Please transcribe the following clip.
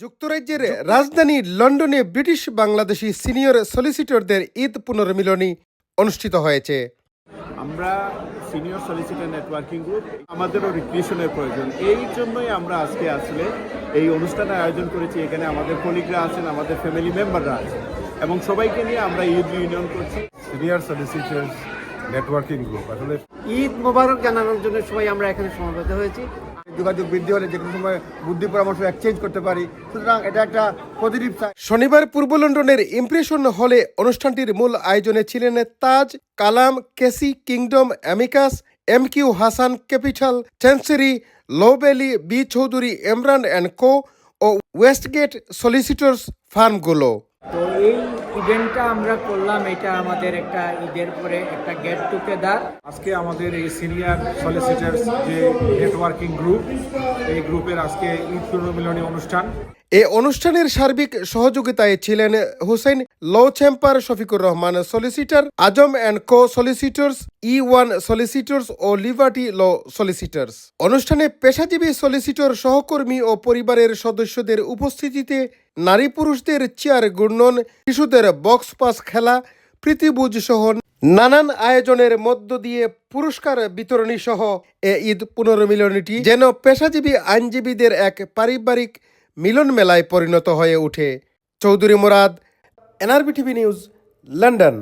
যুক্তরাজ্যের রাজধানী লন্ডনে ব্রিটিশ বাংলাদেশি সিনিয়র সলিসিটরদের ঈদ পুনর্মিলনী অনুষ্ঠিত হয়েছে। আমরা সিনিয়র সলিসিটার নেটওয়ার্কিং গ্রুপ আমাদেরও রিক্রিয়েশনের প্রয়োজন। এই জন্যই আমরা আজকে আসলে এই অনুষ্ঠানের আয়োজন করেছি। এখানে আমাদের কলিগরা আছেন আমাদের ফ্যামিলি মেম্বাররা আছেন এবং সবাইকে নিয়ে আমরা ঈদ ইউনিয়ন করছি। সিনিয়র সলিসিটার্স নেটওয়ার্কিং গ্রুপ আসলে ঈদ মোবারক জানানোর জন্য সবাই আমরা এখানে সমবেত হয়েছি। যোগাযোগ বৃদ্ধি হলে যে কোনো সময় বুদ্ধি পরামর্শ এক্সচেঞ্জ করতে পারি। সুতরাং এটা একটা পজিটিভ শনিবার পূর্ব লন্ডনের ইমপ্রেশন হলে অনুষ্ঠানটির মূল আয়োজনে ছিলেন Taj Kalam KC Kingdom Amicus M Q Hasan Capital Chancery Lobeli B Chowdhury Emran and Co O Westgate solicitors ফার্মগুলো। তো এই ইভেন্টটা আমরা করলাম, এটা আমাদের একটা ঈদের পরে একটা গেট টুগেদার আজকে আমাদের এই সিনিয়র সলিসিটার্স যে নেটওয়ার্কিং গ্রুপ এই গ্রুপের আজকে ঈদ পুনর্মিলনী অনুষ্ঠান। এ অনুষ্ঠানের সার্বিক সহযোগিতায় ছিলেন Hussain Law Chambers Shafiqur Rahman solicitor Azam and Co solicitors E one solicitors O Liberty Law solicitors অনুষ্ঠানে পেশাজীবী সলিসিটর সহকর্মী ও পরিবারের সদস্যদের উপস্থিতিতে নারী পুরুষদের চেয়ার ঘূর্ণন, শিশুদের বক্স পাস খেলা প্রীতিবুজ সহ নানান আয়োজনের মধ্য দিয়ে পুরস্কার বিতরণী সহ এ ঈদ পুনর্মিলনীটি যেন পেশাজীবী আইনজীবীদের এক পারিবারিক মিলন মেলায় পরিণত হয়ে ওঠে। Chowdhury Murad, NRB TV news, London.